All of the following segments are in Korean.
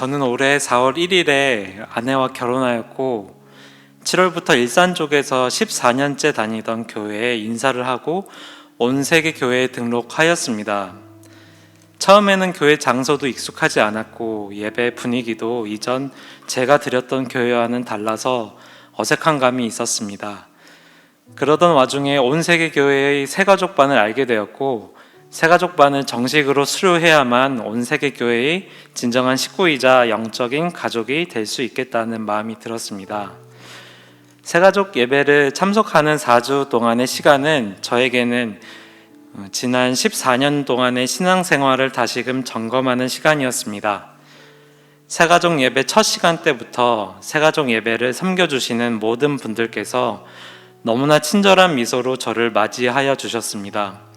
저는 올해 4월 1일에 아내와 결혼하였고 7월부터 일산 쪽에서 14년째 다니던 교회에 인사를 하고 온 세계 교회에 등록하였습니다. 처음에는 교회 장소도 익숙하지 않았고 예배 분위기도 이전 제가 드렸던 교회와는 달라서 어색한 감이 있었습니다. 그러던 와중에 온 세계 교회의 새 가족반을 알게 되었고 새가족반을 정식으로 수료해야만 온 세계 교회의 진정한 식구이자 영적인 가족이 될 수 있겠다는 마음이 들었습니다. 새가족 예배를 참석하는 4주 동안의 시간은 저에게는 어, 지난 14년 동안의 신앙생활을 다시금 점검하는 시간이었습니다. 새가족 예배 첫 시간 때부터 새가족 예배를 섬겨주시는 모든 분들께서 너무나 친절한 미소로 저를 맞이하여 주셨습니다.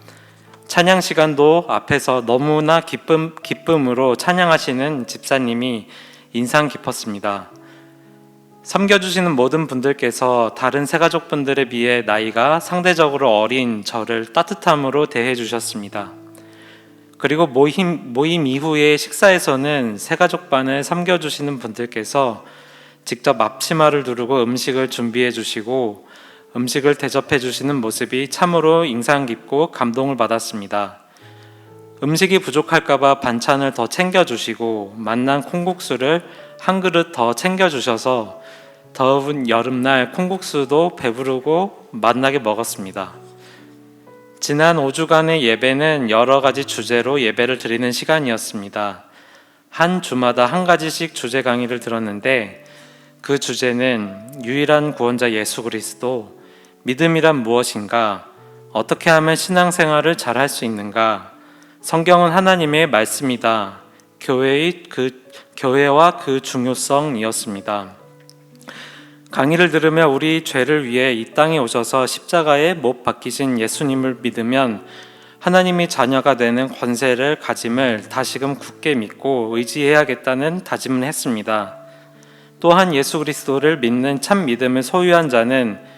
찬양 시간도 앞에서 너무나 기쁨, 기쁨으로 찬양하시는 집사님이 인상 깊었습니다. 섬겨주시는 모든 분들께서 다른 새가족 분들에 비해 나이가 상대적으로 어린 저를 따뜻함으로 대해 주셨습니다. 그리고 모임, 모임 이후의 식사에서는 새가족반을 섬겨주시는 분들께서 직접 앞치마를 두르고 음식을 준비해 주시고 음식을 대접해 주시는 모습이 참으로 인상 깊고 감동을 받았습니다. 음식이 부족할까봐 반찬을 더 챙겨주시고 만난 콩국수를 한 그릇 더 챙겨주셔서 더운 여름날 콩국수도 배부르고 맛나게 먹었습니다. 지난 5주간의 예배는 여러 가지 주제로 예배를 드리는 시간이었습니다. 한 주마다 한 가지씩 주제 강의를 들었는데 그 주제는 유일한 구원자 예수 그리스도, 믿음이란 무엇인가, 어떻게 하면 신앙생활을 잘 할 수 있는가, 성경은 하나님의 말씀이다. 교회의 그 교회와 그 중요성이었습니다. 강의를 들으며 우리 죄를 위해 이 땅에 오셔서 십자가에 못 박히신 예수님을 믿으면 하나님이 자녀가 되는 권세를 가짐을 다시금 굳게 믿고 의지해야겠다는 다짐을 했습니다. 또한 예수 그리스도를 믿는 참 믿음을 소유한 자는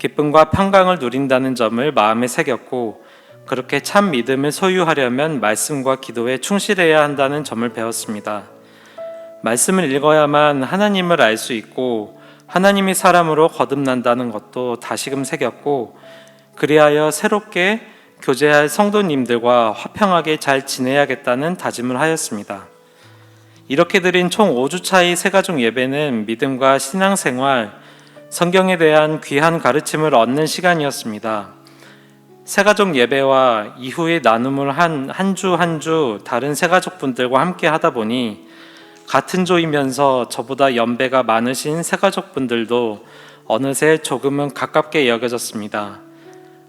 기쁨과 평강을 누린다는 점을 마음에 새겼고 그렇게 참 믿음을 소유하려면 말씀과 기도에 충실해야 한다는 점을 배웠습니다. 말씀을 읽어야만 하나님을 알 수 있고 하나님이 사람으로 거듭난다는 것도 다시금 새겼고 그리하여 새롭게 교제할 성도님들과 화평하게 잘 지내야겠다는 다짐을 하였습니다. 이렇게 드린 총 5주차의 세가족 예배는 믿음과 신앙생활, 성경에 대한 귀한 가르침을 얻는 시간이었습니다. 새가족 예배와 이후의 나눔을 한 한 주 한 주 다른 새가족 분들과 함께 하다 보니 같은 조이면서 저보다 연배가 많으신 새가족 분들도 어느새 조금은 가깝게 여겨졌습니다.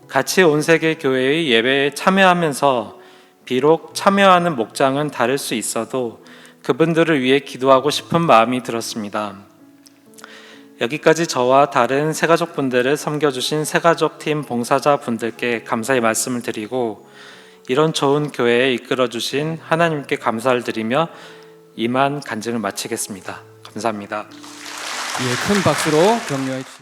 같이 온 세계 교회의 예배에 참여하면서 비록 참여하는 목장은 다를 수 있어도 그분들을 위해 기도하고 싶은 마음이 들었습니다. 여기까지 저와 다른 새가족 분들을 섬겨주신 새가족 팀 봉사자 분들께 감사의 말씀을 드리고 이런 좋은 교회에 이끌어 주신 하나님께 감사를 드리며 이만 간증을 마치겠습니다. 감사합니다. 예, 큰 박수로 격려해 주시기